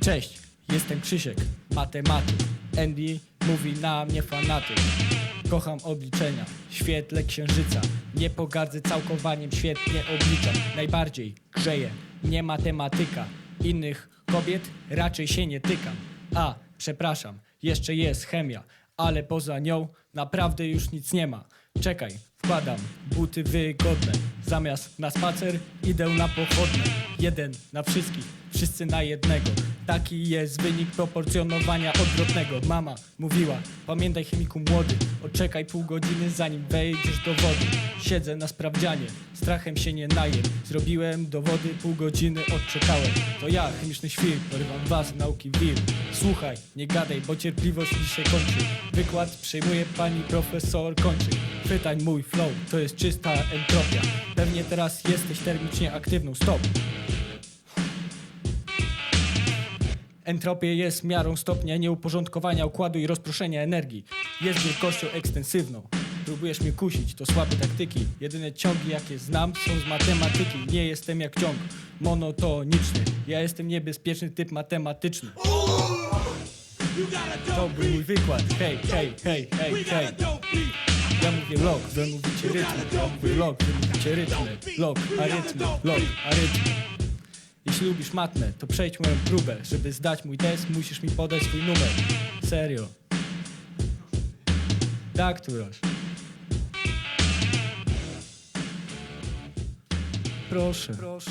Cześć, jestem Krzysiek, matematyk. Andy mówi na mnie fanatyk. Kocham obliczenia, świetle księżyca. Nie pogardzę całkowaniem, świetnie obliczam. Najbardziej grzeje mnie matematyka. Innych kobiet raczej się nie tykam. A, przepraszam, jeszcze jest chemia, ale poza nią naprawdę już nic nie ma. Czekaj, wkładam buty wygodne. Zamiast na spacer idę na pochodne. Jeden na wszystkich, wszyscy na jednego. Taki jest wynik proporcjonowania odwrotnego. Mama mówiła, pamiętaj chemiku młody, odczekaj pół godziny zanim wejdziesz do wody. Siedzę na sprawdzianie, strachem się nie najem. Zrobiłem dowody, pół godziny odczekałem. To ja, chemiczny świr, porywam was nauki wir. Słuchaj, nie gadaj, bo cierpliwość mi się kończy. Wykład przejmuje pani profesor kończy. Pytań mój flow, to jest czysta entropia. Pewnie teraz jesteś termicznie aktywną, stop. Entropia jest miarą stopnia nieuporządkowania układu i rozproszenia energii. Jest wielkością ekstensywną. Próbujesz mnie kusić, to słabe taktyki. Jedyne ciągi, jakie znam, są z matematyki. Nie jestem jak ciąg monotoniczny. Ja jestem niebezpieczny typ matematyczny. A To był mój wykład. Hej, hej, hej, hej, hej. a. Ja mówię lok, wy mówicie rytm. Lok, wy mówicie rytmy. Lok, arytmy, lok, arytmy. Jeśli lubisz matmę, to przejdź moją próbę. Żeby zdać mój test, musisz mi podać swój numer. Serio. Tak, Turoś. Proszę. Proszę.